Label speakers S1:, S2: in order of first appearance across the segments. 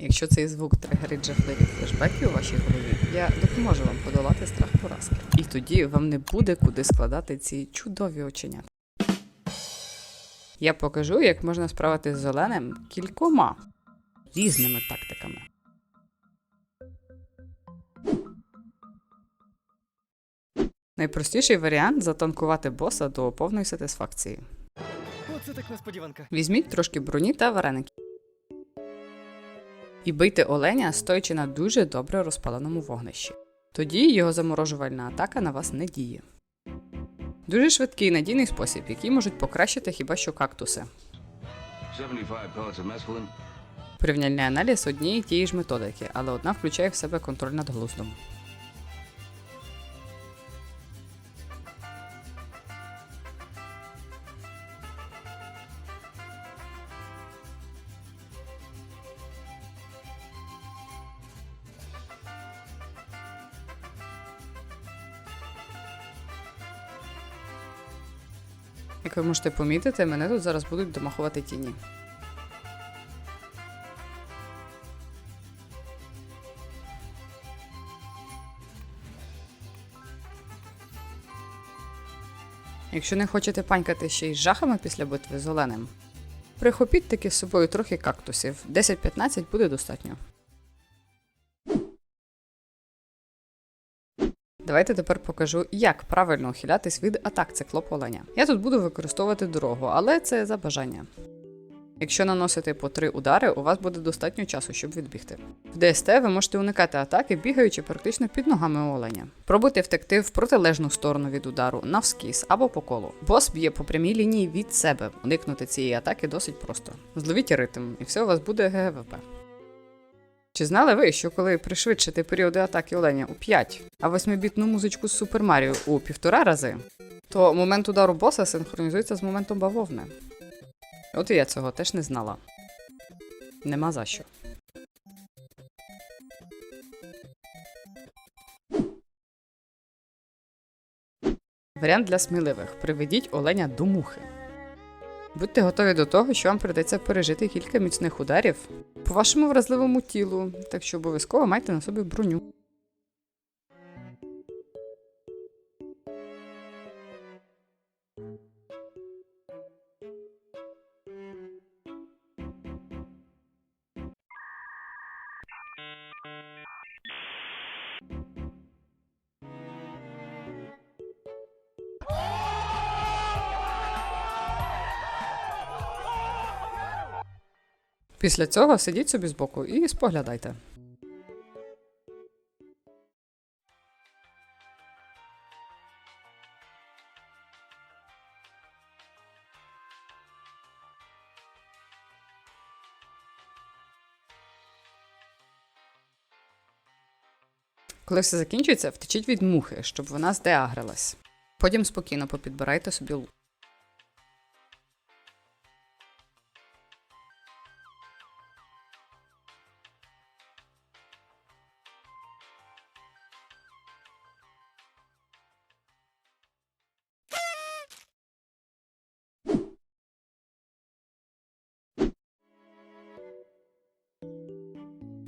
S1: Якщо цей звук тригерить жахливі флешбеки у вашій голові, я допоможу вам подолати страх поразки. І тоді вам не буде куди складати ці чудові оченята. Я покажу, як можна справити з зеленим кількома різними тактиками. Найпростіший варіант затанкувати боса до повної сатисфакції.
S2: Оце так несподіванка.
S1: Візьміть трошки броні та вареники. І бийте оленя, стоячи на дуже добре розпаленому вогнищі. Тоді його заморожувальна атака на вас не діє. Дуже швидкий і надійний спосіб, який можуть покращити хіба що кактуси.
S3: 75 pellets of mescaline.
S1: Порівняльний аналіз однієї тієї ж методики, але одна включає в себе контроль над глуздом. Як ви можете помітити, мене тут зараз будуть домахувати тіні. Якщо не хочете панькати ще й з жахами після битви з оленем, прихопіть таки з собою трохи кактусів. 10-15 буде достатньо. Давайте тепер покажу, як правильно ухилятись від атак циклопа оленя. Я тут буду використовувати дорогу, але це за бажання. Якщо наносити по три удари, у вас буде достатньо часу, щоб відбігти. В ДСТ ви можете уникати атаки, бігаючи практично під ногами оленя. Пробуйте втекти в протилежну сторону від удару, навскіз або по колу. Бос б'є по прямій лінії від себе. Уникнути цієї атаки досить просто. Зловіть ритм, і все у вас буде ГГВП. Чи знали ви, що коли пришвидшити періоди атаки оленя у 5, а 8-бітну музичку з Супер Маріо у півтора рази, то момент удару боса синхронізується з моментом бавовни? От і я цього теж не знала. Нема за що. Варіант для сміливих: приведіть оленя до мухи. Будьте готові до того, що вам придеться пережити кілька міцних ударів по вашому вразливому тілу, так що обов'язково майте на собі броню. Після цього сидіть собі збоку і споглядайте. Коли все закінчується, втечіть від мухи, щоб вона здеагрилась. Потім спокійно попідбирайте собі лук.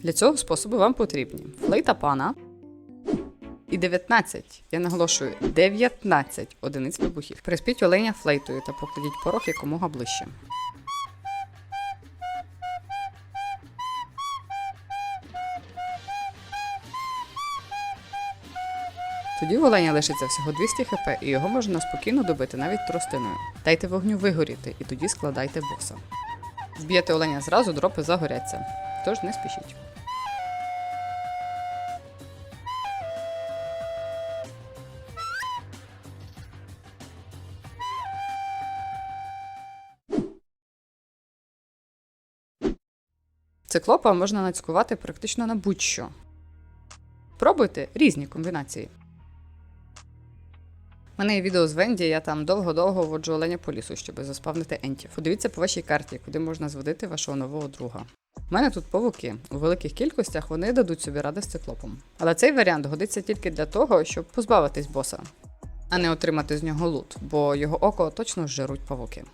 S1: Для цього способу вам потрібні флейта пана і 19, я наголошую, 19 одиниць вибухів. Приспіть оленя флейтою та покладіть порох якомога ближче. Тоді в оленя лишиться всього 200 хп, і його можна спокійно добити навіть тростиною. Дайте вогню вигоріти, і тоді складайте боса. Вб'єте оленя зразу, дропи загоряться. Тож не спішіть. Циклопа можна нацькувати практично на будь-що. Пробуйте різні комбінації. У мене є відео з Венді, я там довго-довго воджу оленя по лісу, щоб заспавнити ентів. Подивіться по вашій карті, куди можна зводити вашого нового друга. У мене тут павуки. У великих кількостях вони дадуть собі ради з циклопом. Але цей варіант годиться тільки для того, щоб позбавитись боса, а не отримати з нього лут, бо його око точно зжируть павуки.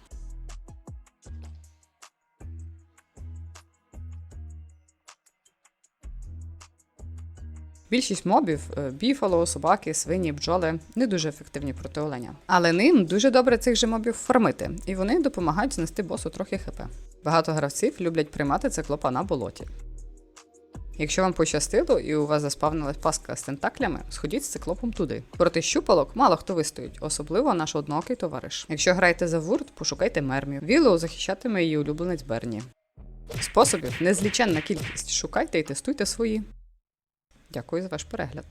S1: Більшість мобів е, біфало, собаки, свині, бджоли не дуже ефективні проти оленя. Але ним дуже добре цих же мобів фармити, і вони допомагають знести босу трохи хп. Багато гравців люблять приймати циклопа на болоті. Якщо вам пощастило і у вас заспавнилась паска з тентаклями, сходіть з циклопом туди. Проти щупалок мало хто вистоїть, особливо наш одноокий товариш. Якщо граєте за вурт, пошукайте мермів. Вілоу захищатиме її улюбленець Берні. Способів незліченна кількість. Шукайте і тестуйте свої. Дякую за ваш перегляд.